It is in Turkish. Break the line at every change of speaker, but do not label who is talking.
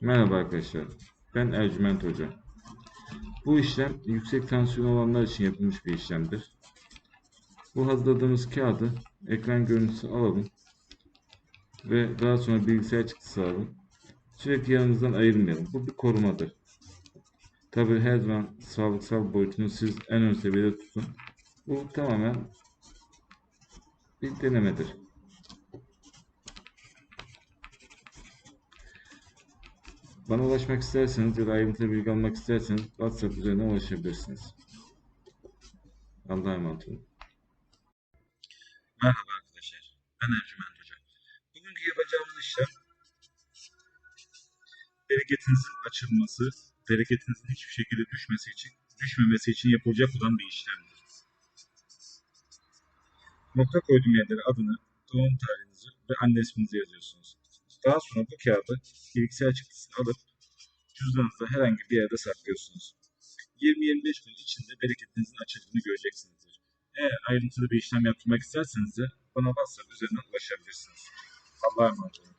Merhaba arkadaşlar. Ben Ercüment Hoca. Bu işlem yüksek tansiyon olanlar için yapılmış bir işlemdir. Bu hazırladığımız kağıdı ekran görüntüsü alalım ve daha sonra bilgisayar çıktısı alalım. Sürekli yanınızdan ayırmayalım. Bu bir korumadır. Tabi her zaman sağlıksal boyutunu siz en ön seviyede tutun. Bu tamamen bir denemedir. Bana ulaşmak isterseniz ya da ayrıntılı bilgi almak isterseniz WhatsApp üzerinden ulaşabilirsiniz. Allah'a emanet olun.
Merhaba arkadaşlar. Ben Ercüment Hoca. Bugünkü yapacağımız işlem bereketinizin açılması, bereketinizin hiçbir şekilde düşmesi için, düşmemesi için yapılacak olan bir işlemdir. Nokta koyduğum yerlere adını, doğum tarihinizi ve anne isminizi yazıyorsunuz. Daha sonra bu kağıdı bilgisayar çıktısını alıp cüzdanınızda herhangi bir yerde saklıyorsunuz. 20-25 gün içinde bereketinizin açıldığını göreceksinizdir. Eğer ayrıntılı bir işlem yaptırmak isterseniz de bana WhatsApp üzerinden ulaşabilirsiniz. Allah'a emanet olun.